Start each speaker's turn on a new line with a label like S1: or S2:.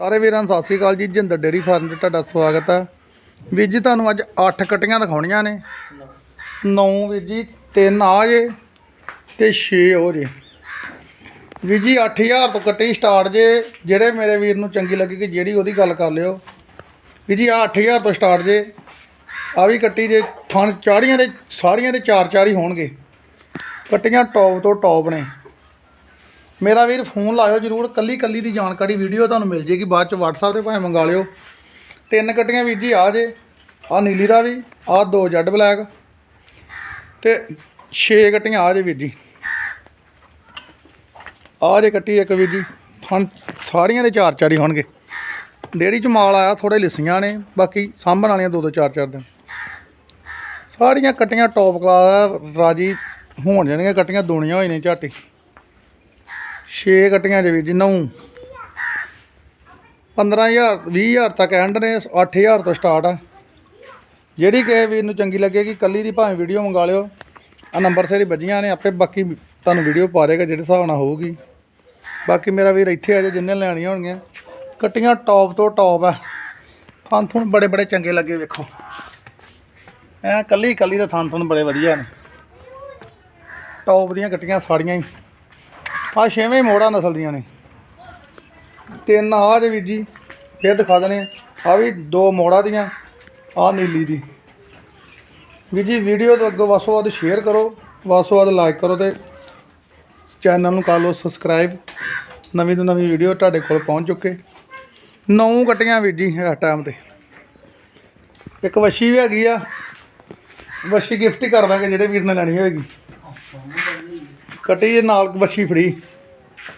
S1: ਸਾਰੇ ਵੀਰਾਂ ਨੂੰ ਸਤਿ ਸ੍ਰੀ ਅਕਾਲ ਜੀ, ਜਿੰਦਰ ਡੇਰੀ ਫਾਰਮ 'ਤੇ ਤੁਹਾਡਾ ਸਵਾਗਤ ਹੈ। ਵੀਰ ਜੀ, ਤੁਹਾਨੂੰ ਅੱਜ 8 ਕਟੀਆਂ ਦਿਖਾਉਣੀਆਂ ਨੇ। 9 ਵੀਰ ਜੀ 3 ਆ ਜੇ ਤੇ 6 ਹੋ ਜੇ। ਵੀਰ ਜੀ 8000 ਤੋਂ ਕੱਟੀ ਸਟਾਰਟ ਜੇ, ਜਿਹੜੇ ਮੇਰੇ ਵੀਰ ਨੂੰ ਚੰਗੀ ਲੱਗੀ ਕਿ ਜਿਹੜੀ ਉਹਦੀ ਗੱਲ ਕਰ ਲਿਓ। ਵੀਰ ਜੀ ਆ 8000 ਤੋਂ ਸਟਾਰਟ ਜੇ। ਆ ਵੀ ਕੱਟੀ ਜੇ, ਥਣ ਚਾੜੀਆਂ ਦੇ, ਸਾੜੀਆਂ ਦੇ ਚਾਰ ਚਾਰ ਹੀ ਹੋਣਗੇ। ਕੱਟੀਆਂ ਟੌਪ ਤੋਂ ਟੌਪ ਨੇ। ਮੇਰਾ ਵੀਰ ਫੋਨ ਲਾਇਓ ਜਰੂਰ, ਕੱਲੀ ਕੱਲੀ ਦੀ ਜਾਣਕਾਰੀ ਵੀਡੀਓ ਤੁਹਾਨੂੰ ਮਿਲ ਜੇਗੀ, ਬਾਅਦ ਚ WhatsApp ਤੇ ਭਾਵੇਂ ਮੰਗਾ ਲਿਓ। ਤਿੰਨ ਕੱਟੀਆਂ ਵੀਰ ਜੀ ਆ ਜੇ ਆ ਨੀਲੀ ਦਾ ਵੀ ਆ ਦੋ ਜੈਡ ਬਲੈਕ। ਤੇ 6 ਕੱਟੀਆਂ ਆ ਜੇ ਵੀਰ ਜੀ। ਆ ਜੇ ਕੱਟੀ ਇੱਕ ਵੀਰ ਜੀ, ਥਣ, ਸਾਰੀਆਂ ਦੇ ਚਾਰ ਚਾਰ ਹੀ ਹੋਣਗੇ। ਡੇਰੀ ਚ ਮਾਲ ਆਇਆ ਥੋੜੇ ਲਿਸੀਆਂ ਨੇ, ਬਾਕੀ ਸਾਂਭਣ ਵਾਲੀਆਂ ਦੋ ਦੋ ਚਾਰ ਚਾਰ ਦਿਨ। ਸਾਰੀਆਂ ਕੱਟੀਆਂ ਟੌਪ ਕਲਾਸ ਰਾਜੀ ਹੋਣ ਜਾਣਗੀਆਂ, ਕੱਟੀਆਂ ਦੁਨੀਆਂ ਹੋਈ ਨੇ ਝਾਟੀ। 6 ਕੱਟੀਆਂ ਜੇ ਵੀਰ ਜੀ ਨੌ 15000 20000 ਤੱਕ ਐਂਡ ਨੇ 8000 ਤੋਂ ਸਟਾਰਟ ਆ। ਜਿਹੜੀ ਕਿਸੇ ਵੀਰ ਨੂੰ ਚੰਗੀ ਲੱਗੇਗੀ, ਕੱਲੀ ਦੀ ਭਾਵੇਂ ਵੀਡੀਓ ਮੰਗਾ ਲਿਓ। ਆ ਨੰਬਰ ਸੇਰੀ ਵੱਜੀਆਂ ਨੇ, ਆਪੇ ਬਾਕੀ ਤੁਹਾਨੂੰ ਵੀਡੀਓ ਪਾ ਦੇਗਾ, ਜਿਹੜੇ ਹਿਸਾਬ ਨਾਲ ਹੋਊਗੀ। ਬਾਕੀ ਮੇਰਾ ਵੀਰ ਇੱਥੇ ਆ ਜਾ, ਜਿੰਨੇ ਲੈਣੀਆਂ ਹੋਣਗੀਆਂ। ਕੱਟੀਆਂ ਟੌਪ ਤੋਂ ਟੌਪ ਆ। ਥਣ ਥੁਣ ਬੜੇ ਬੜੇ ਚੰਗੇ ਲੱਗੇ, ਵੇਖੋ। ਐ ਕੱਲੀ ਕੱਲੀ ਦੇ ਥਣ ਥੁਣ ਬੜੇ ਵਧੀਆ ਨੇ। ਟੌਪ ਦੀਆਂ ਕੱਟੀਆਂ ਸਾੜੀਆਂ ਹੀ। ਆ ਛੇਵੇਂ ਮੋੜਾ ਨਸਲ ਦੀਆਂ ਨੇ। ਤਿੰਨ ਆ ਦੇ ਵੀਰ ਜੀ, ਫਿਰ ਦਿਖਾ ਦਨੇ ਆ ਵੀ ਦੋ ਮੋੜਾ ਦੀਆਂ, ਆ ਨੀਲੀ ਦੀ। ਵੀਰ ਜੀ ਵੀਡੀਓ ਤੋਂ ਅੱਗੇ ਵੱਸੋ ਵੱਧ ਸ਼ੇਅਰ ਕਰੋ, ਵੱਸੋ ਵੱਧ ਲਾਈਕ ਕਰੋ ਤੇ ਚੈਨਲ ਨੂੰ ਕਰ ਲਓ ਸਬਸਕ੍ਰਾਈਬ ਨਵੀਂ ਤੋਂ ਨਵੀਂ ਵੀਡੀਓ ਤੁਹਾਡੇ ਕੋਲ ਪਹੁੰਚ ਚੁੱਕੇ। ਨੌ ਕੱਟੀਆਂ ਵੀਰ ਜੀ ਇਸ ਟਾਈਮ ਤੇ। ਇੱਕ ਵਸ਼ੀ ਵੀ ਹੈਗੀ ਆ, ਵਸ਼ੀ ਗਿਫਟ ਹੀ ਕਰ ਦਾਂਗੇ ਜਿਹੜੇ ਵੀਰ ਨੇ ਲੈਣੀ ਹੋਏਗੀ। ਕੱਟੀ ਦੇ ਨਾਲ ਵਸ਼ੀ ਫੜੀ।